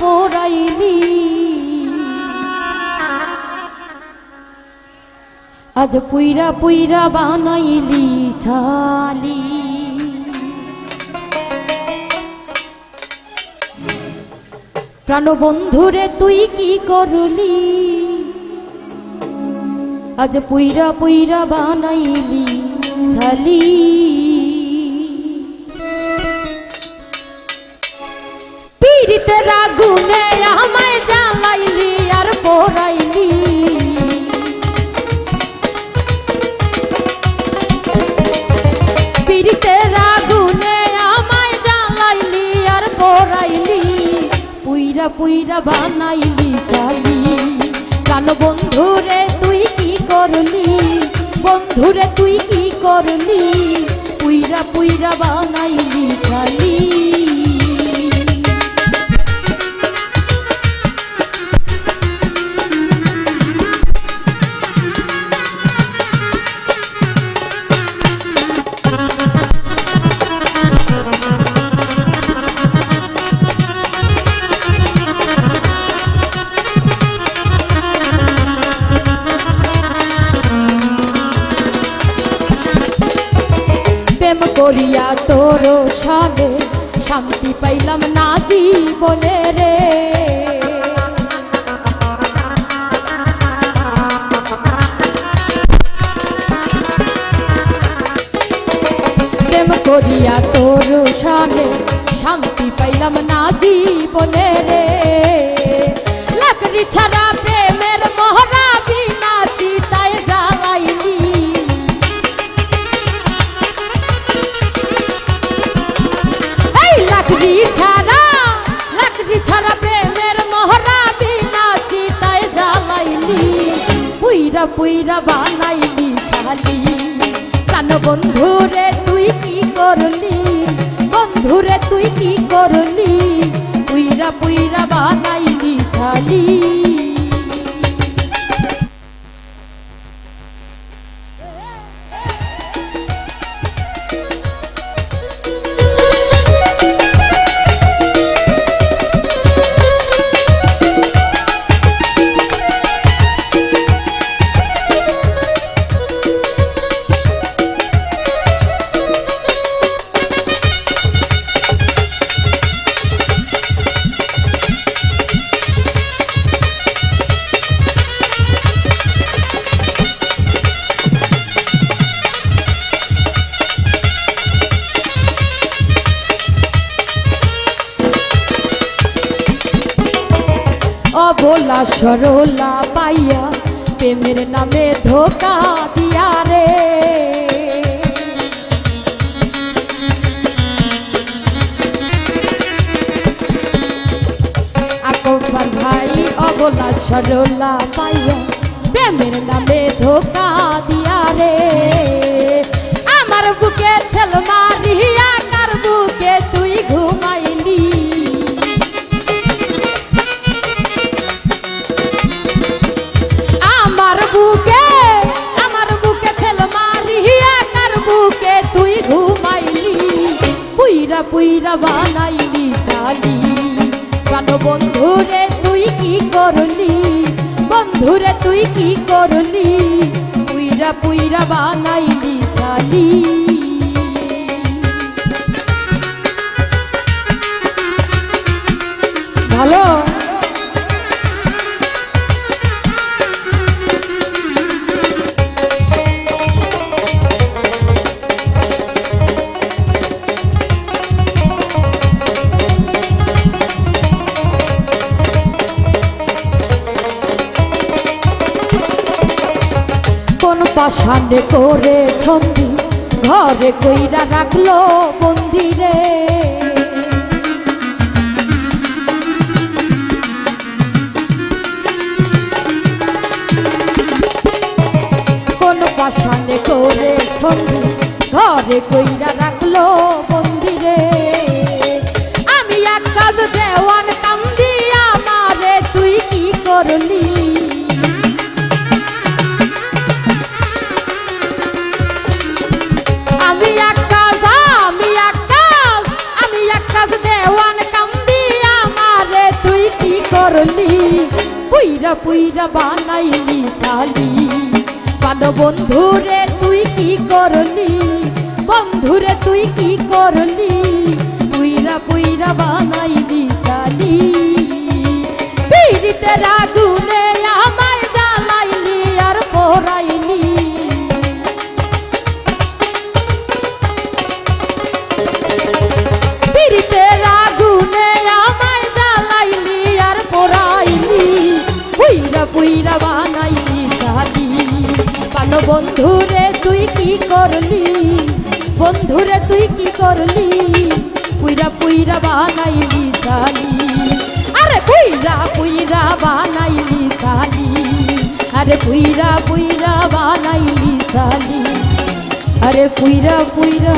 পোড়াইলি। আজ পুইরা পুইরা বানাইলি ছালি। প্রাণবন্ধুরে তুই কি করলি? আজ পুইরা পুইরা বানাইলি ছালি। পুইরা বানাইলি চালি। প্রাণ বন্ধুরে তুই কি করলি? বন্ধুরে তুই কি করলি? পুইরা পুইরা বানাইলি চালি। করিয়া তোর সালে শান্তি পাইলাম না জীবনে রে। করিয়া তোর সালে শান্তি পাইলাম না জীবনে রে। লাকড়ি ছাড়া প্রেমের মহরা পুইরা পুইরা বানাইলি সালি প্রাণ বন্ধুরে তুই কি করলি? বন্ধুরে তুই কি করলি? পুইরা পুইরা বানাইলি শালি। অবলা সরলা পাইয়া প্রেমের নামে ধোকা দিয়া রে। আকবর ভাই অবলা সরলা পাইয়া প্রেমের নামে ধোকা দিয়া রে। আমার বুকে ছেল মারিয়া পুইরা বানাইলি শালি। প্রাণ বন্ধুরে তুই কি করলি? বন্ধুরে তুই কি করলি? পুইরা পুইরা বানাইলি শালি। ভালো? পাষাণে করে ছন্দি ঘরে কইরা রাখল মন্দিরে। কোন পাষাণে করে ছন্দি ঘরে কইরা রাখল মন্দিরে। আমি এক কাজ দেওয়ান কান্দি, আমারে তুই কি করলি? করলি, পুইরা পুইরা বানাইলি সালি পাদ বন্ধুরে তুই কি করলি, বন্ধুরে তুই কি করলি, পুইরা পুইরা বানাইলি সালি পিড়িতে রাগুনে আমায় জ্বালাইলি আর পড়াইলি পুইরা বানাইলি সালি পানো বন্ধুরে, তুই কি করলি? বন্ধুরে, তুই কি করলি? পুইরা পুইরা বানাইলি সালি আরে পুইরা পুইরা বানাইলি সালি আরে পুইরা পুইরা বানাইলি সালি আরে পুইরা পুইরা